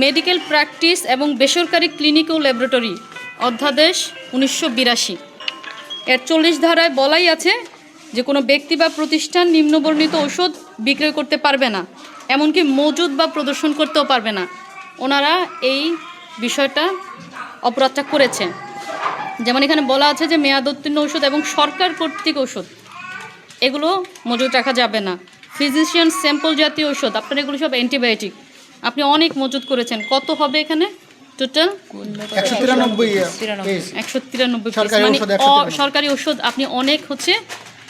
Medical practice এবং বেসরকারি clinic ও laboratory, অধ্যাদেশ উনিশশো বিরাশি। এর চল্লিশ ধারায় বলাই আছে যে কোনো ব্যক্তি বা প্রতিষ্ঠান নিম্নবর্ণিত ওষুধ বিক্রয় করতে পারবে না, এমনকি মজুদ বা প্রদর্শন করতেও পারবে না। ওনারা এই বিষয়টা অপরাধটা করেছে। যেমন এখানে বলা আছে যে মেয়াদোত্তীর্ণ ওষুধ এবং সরকার কর্তৃক ওষুধ, এগুলো মজুদ রাখা যাবে না। ফিজিশিয়ান স্যাম্পল জাতীয় ওষুধ, আপনার এগুলো সব অ্যান্টিবায়োটিক। আপনি অনেক মজুদ করেছেন। কত হবে এখানে? টোটাল একশো তিরানব্বই একশো তিরানব্বই। সরকারি মানে ওষুধ অ- 193 সরকারি ওষুধ আপনি অনেক হচ্ছে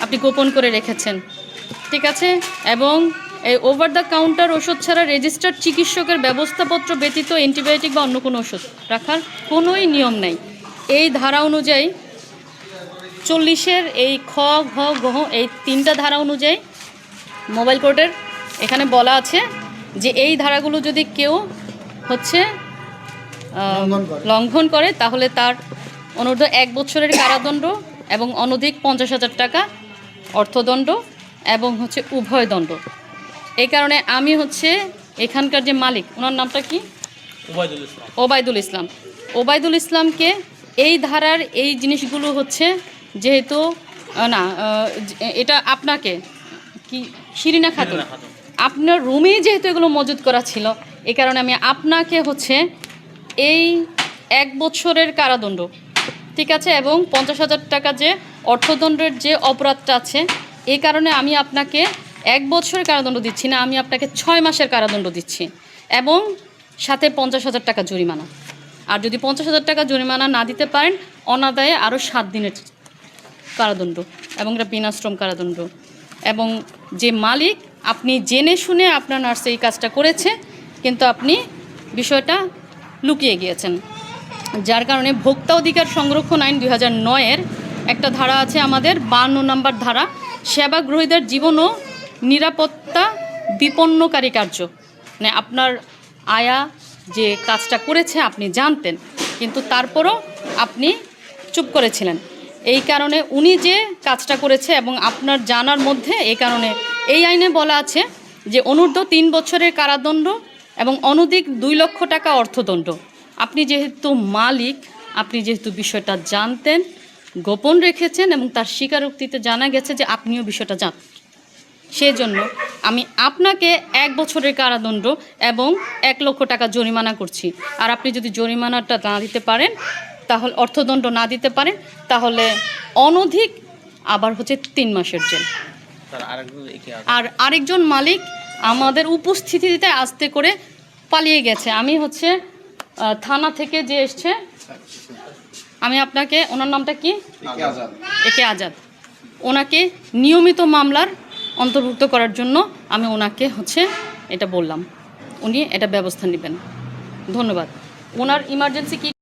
আপনি গোপন করে রেখেছেন। ঠিক আছে? এবং এই ওভার দ্য কাউন্টার ওষুধ ছাড়া রেজিস্টার্ড চিকিৎসকের ব্যবস্থাপত্র ব্যতীত অ্যান্টিবায়োটিক বা অন্য কোনো ওষুধ রাখার কোনোই নিয়ম নাই। এই ধারা অনুযায়ী চল্লিশের এই খ ঘ গহ এই তিনটা ধারা অনুযায়ী মোবাইল কোর্টের এখানে বলা আছে যে এই ধারাগুলো যদি কেউ হচ্ছে লঙ্ঘন করে। তাহলে তার অনূর্ধ্ব এক বছরের কারাদণ্ড এবং অনধিক পঞ্চাশ হাজার টাকা অর্থদণ্ড এবং হচ্ছে উভয় দণ্ড। এই কারণে আমি হচ্ছে এখানকার যে মালিক ওনার নামটা কি? ওবায়দুল ইসলাম। ওবায়দুল ইসলামকে এই ধারার এই জিনিসগুলো হচ্ছে যেহেতু না এটা আপনাকে কি? শিরিনা খাতুন। আপনার রুমেই যেহেতু এগুলো মজুদ করা ছিল, এই কারণে আমি আপনাকে হচ্ছে এই এক বছরের কারাদণ্ড, ঠিক আছে? এবং পঞ্চাশ হাজার টাকা যে অর্থদণ্ডের যে অপরাধটা আছে, এই কারণে আমি আপনাকে এক বছরের কারাদণ্ড দিচ্ছি না, আমি আপনাকে ছয় মাসের কারাদণ্ড দিচ্ছি। এবং সাথে পঞ্চাশ হাজার টাকা জরিমানা। আর যদি পঞ্চাশ হাজার টাকা জরিমানা না দিতে পারেন, অনাদায়ে আরও সাত দিনের কারাদণ্ড এবং এটা বিনাশ্রম কারাদণ্ড। এবং যে মালিক আপনি জেনে শুনে আপনার নার্স এই কাজটা করেছে, কিন্তু আপনি বিষয়টা লুকিয়ে গিয়েছেন। যার কারণে ভোক্তা অধিকার সংরক্ষণ আইন দুই হাজার নয়ের একটা ধারা আছে আমাদের, বান্ন নম্বর ধারা, সেবাগ্রহীদের জীবন ও নিরাপত্তা বিপন্নকারী কার্য। মানে আপনার আয়া যে কাজটা করেছে, আপনি জানতেন, কিন্তু তারপরও আপনি চুপ করেছিলেন। এই কারণে উনি যে কাজটা করেছে এবং আপনার জানার মধ্যে এই কারণে এই আইনে বলা আছে যে অনূর্ধ্ব তিন বছরের কারাদণ্ড এবং অনধিক দুই লক্ষ টাকা অর্থদণ্ড। আপনি যেহেতু মালিক, আপনি যেহেতু বিষয়টা জানতেন, গোপন রেখেছেন এবং তার স্বীকারোক্তিতে জানা গেছে যে আপনিও বিষয়টা জান সেজন্য আমি আপনাকে এক বছরের কারাদণ্ড এবং এক লক্ষ টাকা জরিমানা করছি। আর আপনি যদি জরিমানাটা না দিতে পারেন, তাহলে অর্থদণ্ড না দিতে পারেন, তাহলে অনধিক আবার হচ্ছে তিন মাসের জেল। আর আরেকজন মালিক আমাদের উপস্থিতিতে আস্তে করে পালিয়ে গেছে। আমি হচ্ছে থানা থেকে যে এসছে আমি আপনাকে ওনার নামটা কি? একে আজাদ। ওনাকে নিয়মিত মামলার অন্তর্ভুক্ত করার জন্য আমি ওনাকে হচ্ছে এটা বললাম। উনি এটা ব্যবস্থা নেবেন। ধন্যবাদ। ওনার ইমার্জেন্সি কি